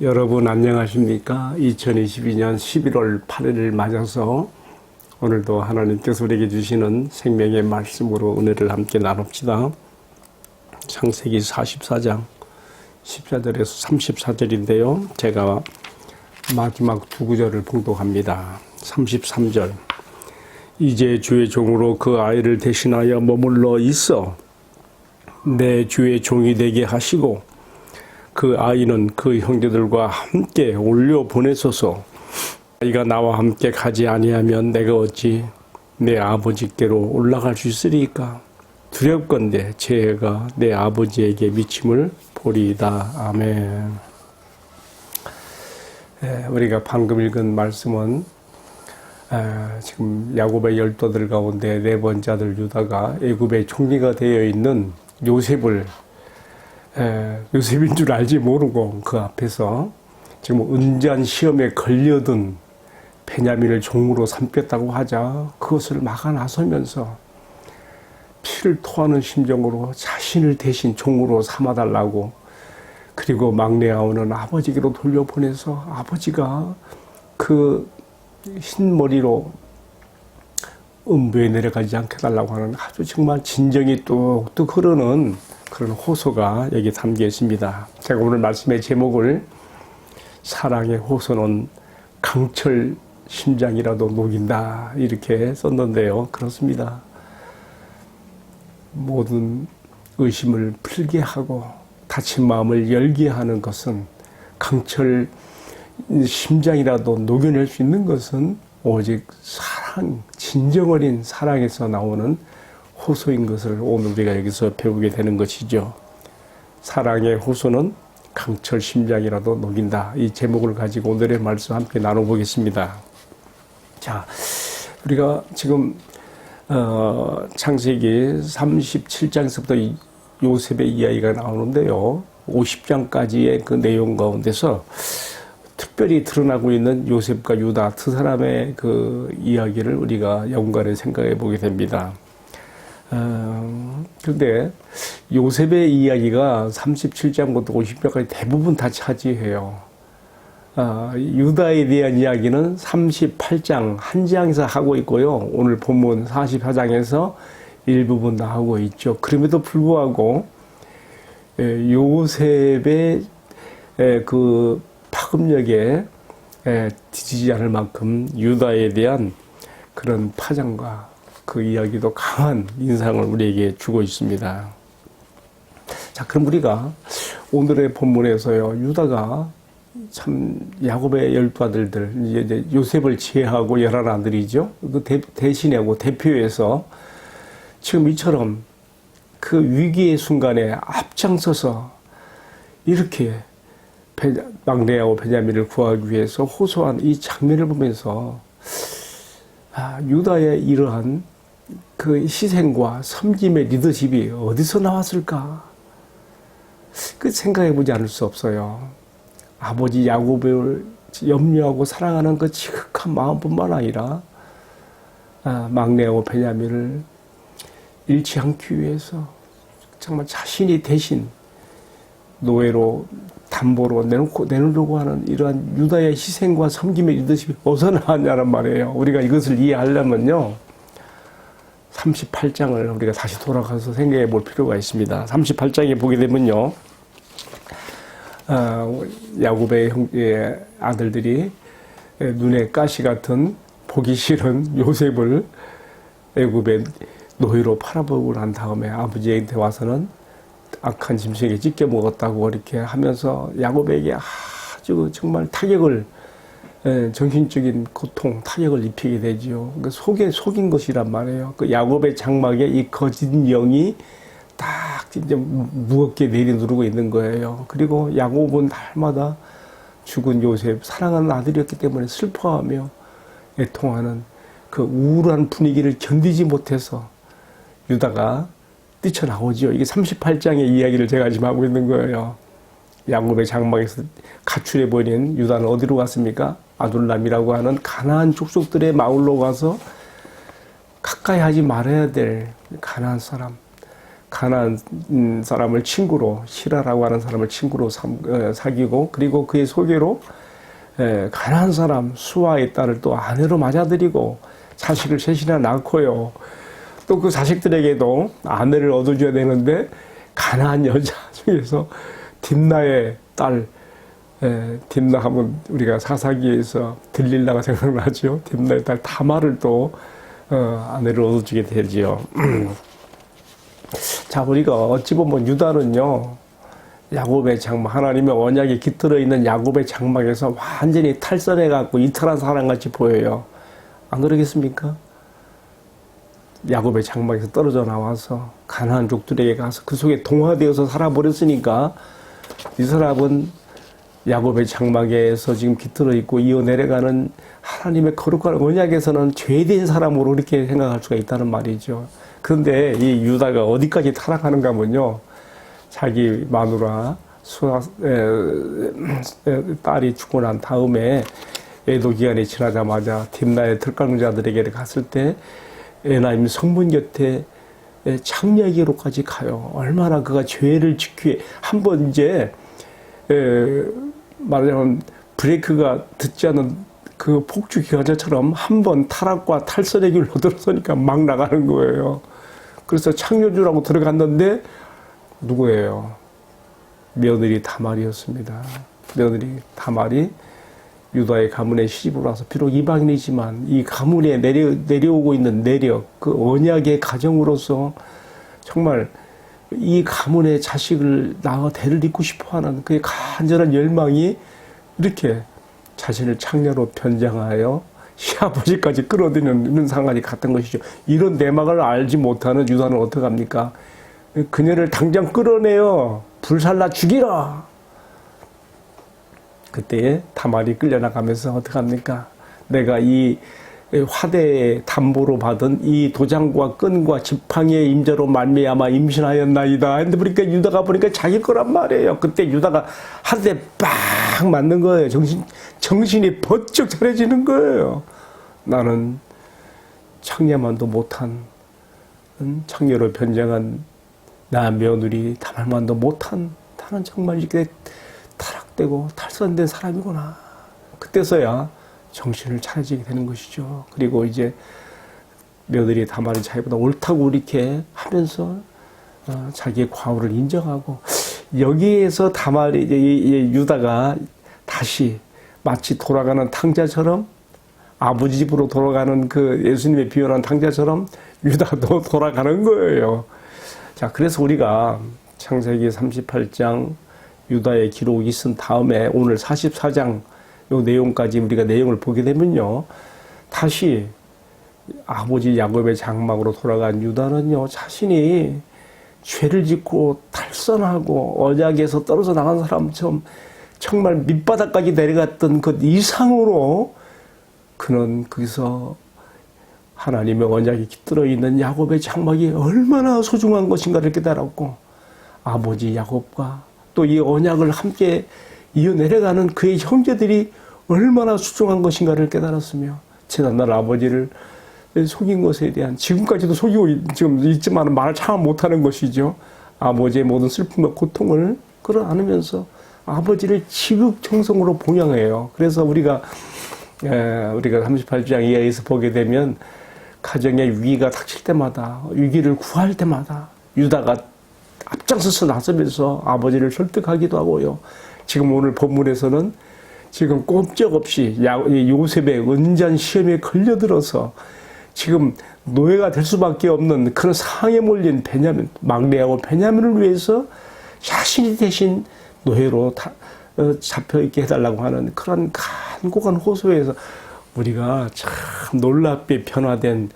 여러분 안녕하십니까? 2022년 11월 8일을 맞아서 오늘도 하나님께서 우리에게 주시는 생명의 말씀으로 은혜를 함께 나눕시다. 창세기 44장 14절에서 34절인데요. 제가 마지막 두 구절을 봉독합니다. 33절 이제 주의 종으로 그 아이를 대신하여 머물러 있어 내 주의 종이 되게 하시고 그 아이는 그 형제들과 함께 올려 보내소서. 아이가 나와 함께 가지 아니하면 내가 어찌 내 아버지께로 올라갈 수 있으리까? 두렵건대 죄가 내 아버지에게 미침을 보리이다. 아멘. 예, 우리가 방금 읽은 말씀은 에, 지금 야곱의 열두 아들 가운데 네 번째 아들 유다가 애굽의 총리가 되어 있는 요셉을 에, 요셉인 줄 알지 모르고 그 앞에서 지금 은전 시험에 걸려든 베냐민을 종으로 삼겠다고 하자. 그것을 막아 나서면서 피를 토하는 심정으로 자신을 대신 종으로 삼아달라고 그리고 막내 아우는 아버지께로 돌려보내서 아버지가 그 흰머리로 음부에 내려가지 않게 달라고 하는 아주 정말 진정이 뚝뚝 흐르는 그런 호소가 여기 담겨 있습니다. 제가 오늘 말씀의 제목을 사랑의 호소는 강철 심장이라도 녹인다 이렇게 썼는데요. 그렇습니다. 모든 의심을 풀게 하고 다친 마음을 열게 하는 것은 강철 심장이라도 녹여낼 수 있는 것은 오직 사랑, 진정 어린 사랑에서 나오는 호소인 것을 오늘 우리가 여기서 배우게 되는 것이죠. 사랑의 호소는 강철 심장이라도 녹인다. 이 제목을 가지고 오늘의 말씀 함께 나눠보겠습니다. 자, 우리가 지금 어, 창세기 37장에서부터 요셉의 이야기가 나오는데요. 50장까지의 그 내용 가운데서 특별히 드러나고 있는 요셉과 유다 두 사람의 그 이야기를 우리가 연관해 생각해 보게 됩니다. 어, 그런데 요셉의 이야기가 37장부터 50장까지 대부분 다 차지해요. 어, 유다에 대한 이야기는 38장 한 장에서 하고 있고요. 오늘 본문 44장에서 일부분 다 하고 있죠. 그럼에도 불구하고 에, 요셉의 에, 그 파급력에 에, 뒤지지 않을 만큼 유다에 대한 그런 파장과 그 이야기도 강한 인상을 우리에게 주고 있습니다. 자, 그럼 우리가 오늘의 본문에서요, 유다가 참 야곱의 열두 아들들, 이제 요셉을 제하고 열한 아들이죠. 그 대, 대신하고 대표해서 지금 이처럼 그 위기의 순간에 앞장서서 이렇게 막내하고 베냐민을 구하기 위해서 호소한 이 장면을 보면서 아, 유다의 이러한 그 희생과 섬김의 리더십이 어디서 나왔을까? 그 생각해 보지 않을 수 없어요. 아버지 야곱을 염려하고 사랑하는 그 지극한 마음뿐만 아니라 아, 막내하고 베냐민을 잃지 않기 위해서 정말 자신이 대신 노예로 담보로 내놓고 내놓으려고 하는 이러한 유다의 희생과 섬김의 리더십이 어디서 나왔냐는 말이에요. 우리가 이것을 이해하려면요. 38장을 우리가 다시 돌아가서 생각해 볼 필요가 있습니다. 38장에 보게 되면요. 어, 야곱의 형, 예, 아들들이 눈에 가시 같은 보기 싫은 요셉을 애굽의 노예로 팔아보고 난 다음에 아버지한테 와서는 악한 짐승에 찢겨 먹었다고 이렇게 하면서 야곱에게 아주 정말 타격을 예, 정신적인 고통, 타격을 입히게 되지요. 그 속에 속인 것이란 말이에요. 그 야곱의 장막에 이 거짓 영이 딱 이제 무겁게 내리누르고 있는 거예요. 그리고 야곱은 날마다 죽은 요셉, 사랑하는 아들이었기 때문에 슬퍼하며 애통하는 그 우울한 분위기를 견디지 못해서 유다가 뛰쳐나오지요. 이게 38장의 이야기를 제가 지금 하고 있는 거예요. 야곱의 장막에서 가출해 버린 유다는 어디로 갔습니까? 아둘람이라고 하는 가나안 족속들의 마을로 가서 가까이 하지 말아야 될 가나안 사람, 가난한 사람을 친구로 시라라고 하는 사람을 친구로 삼- 어, 사귀고 그리고 그의 소개로 에, 가난한 사람 수아의 딸을 또 아내로 맞아들이고 자식을 셋이나 낳고요. 또 그 자식들에게도 아내를 얻어줘야 되는데 가난한 여자 중에서 딥나의 딸 에, 딥나 하면 우리가 사사기에서 들릴라가 생각나죠. 딥나의 딸 다마를 또 어, 아내를 얻어주게 되지요. 자, 우리가 어찌 보면 유다는요, 야곱의 장막, 하나님의 언약에 깃들어 있는 야곱의 장막에서 완전히 탈선해갖고 이탈한 사람같이 보여요. 안 그러겠습니까? 야곱의 장막에서 떨어져 나와서 가난한 족들에게 가서 그 속에 동화되어서 살아버렸으니까 이 사람은 야곱의 장막에서 지금 깃들어 있고 이어 내려가는 하나님의 거룩한 언약에서는 죄된 사람으로 이렇게 생각할 수가 있다는 말이죠. 그런데 이 유다가 어디까지 타락하는가 하면요. 자기 마누라 수아 에, 에, 딸이 죽고 난 다음에 애도 기간이 지나자마자 딥나의 들강자들에게 갔을 때 에나임 성문 곁에 창녀에게로까지 가요. 얼마나 그가 죄를 지키에 한번 이제 에, 말하자면 브레이크가 듣지 않은 그 폭주 기관차처럼 한 번 타락과 탈선의 길로 들어서니까 막 나가는 거예요. 그래서 창녀주라고 들어갔는데 누구예요? 며느리 다말이었습니다. 며느리 다말이 유다의 가문에 시집을 와서 비록 이방인이지만 이 가문에 내려, 내려오고 있는 내력, 그 언약의 가정으로서 정말 이 가문의 자식을 낳아 대를 잇고 싶어 하는 그의 간절한 열망이 이렇게 자신을 창녀로 변장하여 시아버지까지 끌어들이는 상황이 갔던 것이죠. 이런 내막을 알지 못하는 유다는 어떡합니까? 그녀를 당장 끌어내요. 불살라 죽이라. 그때 다말이 끌려나가면서 어떡합니까? 내가 이 화대의 담보로 받은 이 도장과 끈과 지팡이의 임자로 말미암아 임신하였나이다. 근데 보니까 유다가 보니까 자기 거란 말이에요. 그때 유다가 한 대 빡 맞는 거예요. 정신 정신이 번쩍 차려지는 거예요. 나는 창녀만도 못한 음, 창녀로 변장한 나 며느리 다말만도 못한 나는 정말 이렇게 타락되고 탈선된 사람이구나. 그때서야 정신을 차려지게 되는 것이죠. 그리고 이제 며느리 다말이 자기보다 옳다고 이렇게 하면서 어, 자기의 과오를 인정하고 여기에서 다말이 이제 유다가 다시 마치 돌아가는 탕자처럼 아버지 집으로 돌아가는 그 예수님의 비유한 탕자처럼 유다도 돌아가는 거예요. 자, 그래서 우리가 창세기 38장 유다의 기록이 있은 다음에 오늘 44장 요 내용까지 우리가 내용을 보게 되면요. 다시 아버지 야곱의 장막으로 돌아간 유다는요. 자신이 죄를 짓고 탈선하고 언약에서 떨어져 나간 사람처럼 정말 밑바닥까지 내려갔던 그 이상으로 그는 거기서 하나님의 언약이 깃들어 있는 야곱의 장막이 얼마나 소중한 것인가를 깨달았고 아버지 야곱과 또 이 언약을 함께 이어 내려가는 그의 형제들이 얼마나 소중한 것인가를 깨달았으며 지난날 아버지를 속인 것에 대한 지금까지도 속이고 있- 지금 있지만 말을 참 못하는 것이죠. 아버지의 모든 슬픔과 고통을 끌어안으면서 아버지를 지극정성으로 봉양해요. 그래서 우리가 에, 우리가 38장 이하에서 보게 되면 가정의 위기가 닥칠 때마다 위기를 구할 때마다 유다가 앞장서서 나서면서 아버지를 설득하기도 하고요. 지금 오늘 본문에서는 지금 꼼짝없이 요셉의 은잔 시험에 걸려들어서 지금 노예가 될 수밖에 없는 그런 상황에 몰린 베냐민 막내하고 베냐민을 위해서 자신이 대신 노예로 다, 어, 잡혀 있게 해달라고 하는 그런 간곡한 호소에서 우리가 참 놀랍게 변화된 에,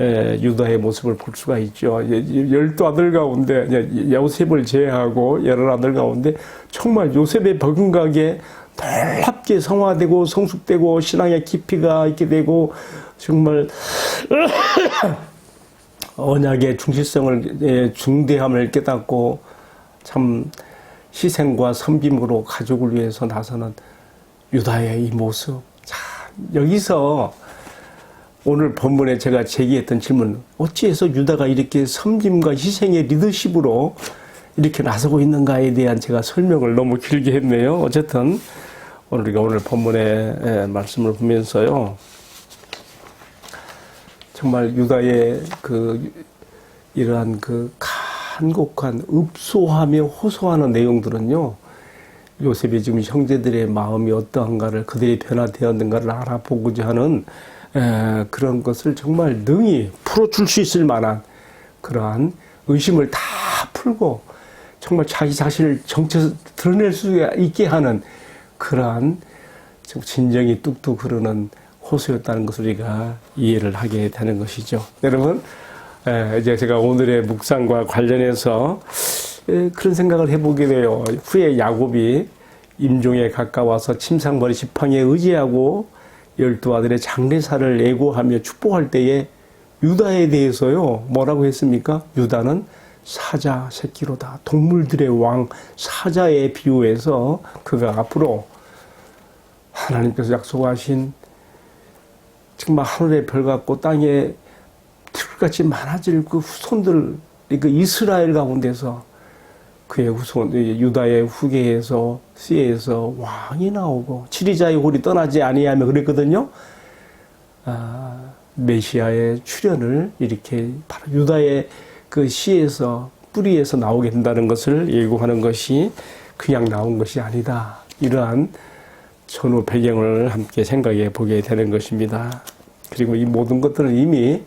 유다의 모습을 볼 수가 있죠. 예, 예, 열두 아들 가운데 예, 요셉을 제외하고 여러 아들 가운데 정말 요셉의 버금가게 놀랍게 성화되고 성숙되고 신앙의 깊이가 있게 되고 정말 언약의 중실성을 예, 중대함을 깨닫고 참 희생과 섬김으로 가족을 위해서 나서는 유다의 이 모습. 자, 여기서 오늘 본문에 제가 제기했던 질문, 어찌해서 유다가 이렇게 섬김과 희생의 리더십으로 이렇게 나서고 있는가에 대한 제가 설명을 너무 길게 했네요. 어쨌든 오늘 우리가 오늘 본문의 예, 말씀을 보면서요. 정말 유다의 그 이러한 그 간곡한 읍소하며 호소하는 내용들은요. 요셉이 지금 형제들의 마음이 어떠한가를 그들이 변화되었는가를 알아보고자 하는 에, 그런 것을 정말 능히 풀어줄 수 있을 만한 그러한 의심을 다 풀고 정말 자기 자신을 정체에서 드러낼 수 있게 하는 그러한 좀 진정이 뚝뚝 흐르는 호소였다는 것을 우리가 이해를 하게 되는 것이죠. 여러분, 에, 이제 제가 오늘의 묵상과 관련해서 에, 그런 생각을 해보게 돼요. 후에 야곱이 임종에 가까워서 침상머리 지팡이에 의지하고 열두 아들의 장례사를 예고하며 축복할 때에 유다에 대해서요 뭐라고 했습니까? 유다는 사자 새끼로다 동물들의 왕 사자에 비유해서 그가 앞으로 하나님께서 약속하신 정말 하늘의 별 같고 땅에 들같이 많아질 그 후손들 그 이스라엘 가운데서 그의 후손 유다의 후계에서 씨에서 왕이 나오고 치리자의 홀이 떠나지 아니하며 그랬거든요. 아, 메시아의 출현을 이렇게 바로 유다의 그 씨에서 뿌리에서 나오게 된다는 것을 예고하는 것이 그냥 나온 것이 아니다. 이러한 전후 배경을 함께 생각해 보게 되는 것입니다. 그리고 이 모든 것들은 이미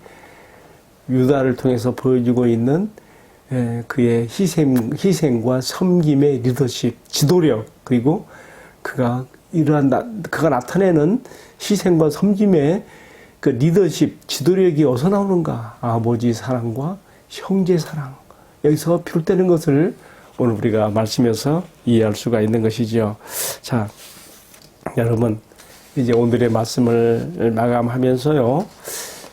유다를 통해서 보여주고 있는 예, 그의 희생, 희생과 섬김의 리더십, 지도력, 그리고 그가 이러한, 나, 그가 나타내는 희생과 섬김의 그 리더십, 지도력이 어디서 나오는가? 아버지 사랑과 형제 사랑. 여기서 비롯되는 것을 오늘 우리가 말씀에서 이해할 수가 있는 것이죠. 자, 여러분, 이제 오늘의 말씀을 마감하면서요.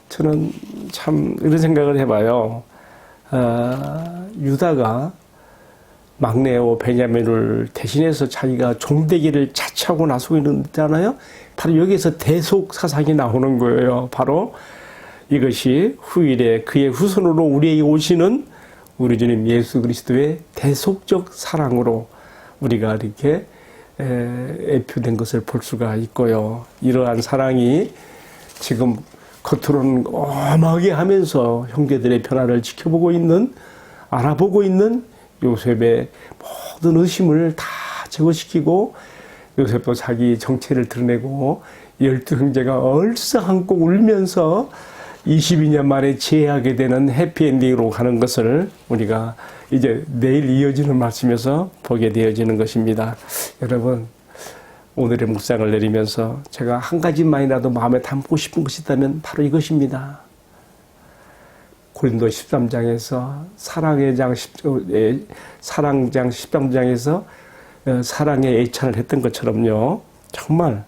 저는 참 이런 생각을 해봐요. 어, 유다가 막내오 베냐민을 대신해서 자기가 종되기를 자처하고 나서고 있잖아요. 바로 여기서 대속 사상이 나오는 거예요. 바로 이것이 후일에 그의 후손으로 우리에게 오시는 우리 주님 예수 그리스도의 대속적 사랑으로 우리가 이렇게 애표된 것을 볼 수가 있고요. 이러한 사랑이 지금 겉으로는 어마하게 하면서 형제들의 변화를 지켜보고 있는, 알아보고 있는 요셉의 모든 의심을 다 제거시키고 요셉도 자기 정체를 드러내고 열두 형제가 얼싸 안고 울면서 22년 만에 재하게 되는 해피엔딩으로 가는 것을 우리가 이제 내일 이어지는 말씀에서 보게 되어지는 것입니다. 여러분, 오늘의 묵상을 내리면서 제가 한 가지만이라도 마음에 담고 싶은 것이 있다면 바로 이것입니다. 고린도 13장에서 사랑의 장 10, 사랑장 13장에서 어, 사랑의 애찬을 했던 것처럼요. 정말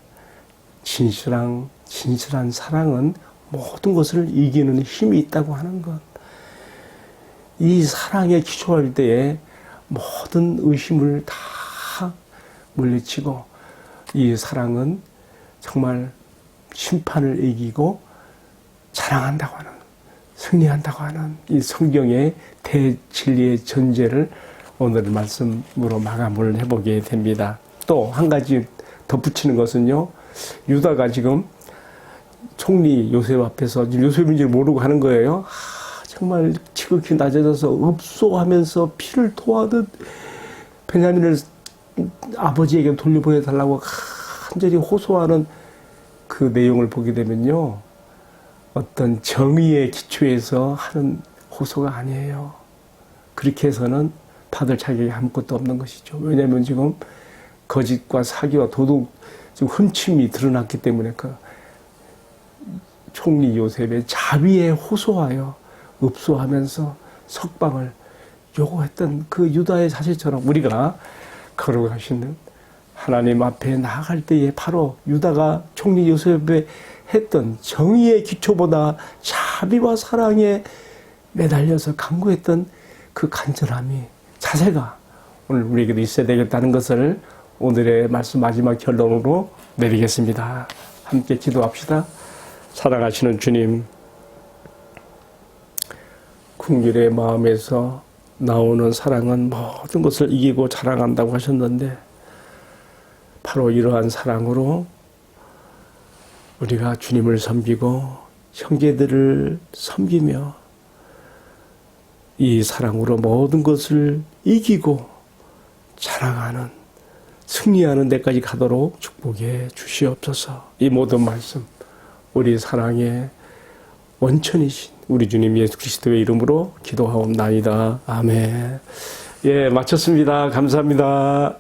진실한 진실한 사랑은 모든 것을 이기는 힘이 있다고 하는 것. 이 사랑에 기초할 때에 모든 의심을 다 물리치고 이 사랑은 정말 심판을 이기고 자랑한다고 하는, 승리한다고 하는 이 성경의 대진리의 전제를 오늘 말씀으로 마감을 해보게 됩니다. 또 한 가지 덧붙이는 것은요, 유다가 지금 총리 요셉 앞에서 요셉인지 모르고 하는 거예요. 아, 정말 지극히 낮아져서 읍소하면서 피를 토하듯 베냐민을 아버지에게 돌려보내달라고 간절히 호소하는 그 내용을 보게 되면요. 어떤 정의의 기초에서 하는 호소가 아니에요. 그렇게 해서는 받을 자격이 아무것도 없는 것이죠. 왜냐하면 지금 거짓과 사기와 도둑, 지금 훔침이 드러났기 때문에 그 총리 요셉의 자비에 호소하여 읍소하면서 석방을 요구했던 그 유다의 사실처럼 우리가 걸어가시는 하나님 앞에 나아갈 때에 바로 유다가 총리 요셉에 했던 정의의 기초보다 자비와 사랑에 매달려서 강구했던 그 간절함이 자세가 오늘 우리에게도 있어야 되겠다는 것을 오늘의 말씀 마지막 결론으로 내리겠습니다. 함께 기도합시다. 사랑하시는 주님, 궁율의 마음에서 나오는 사랑은 모든 것을 이기고 자랑한다고 하셨는데, 바로 이러한 사랑으로 우리가 주님을 섬기고 형제들을 섬기며 이 사랑으로 모든 것을 이기고 자랑하는 승리하는 데까지 가도록 축복해 주시옵소서. 이 모든 말씀 우리 사랑의 원천이신 우리 주님 예수 그리스도의 이름으로 기도하옵나이다. 아멘. 예, 마쳤습니다. 감사합니다.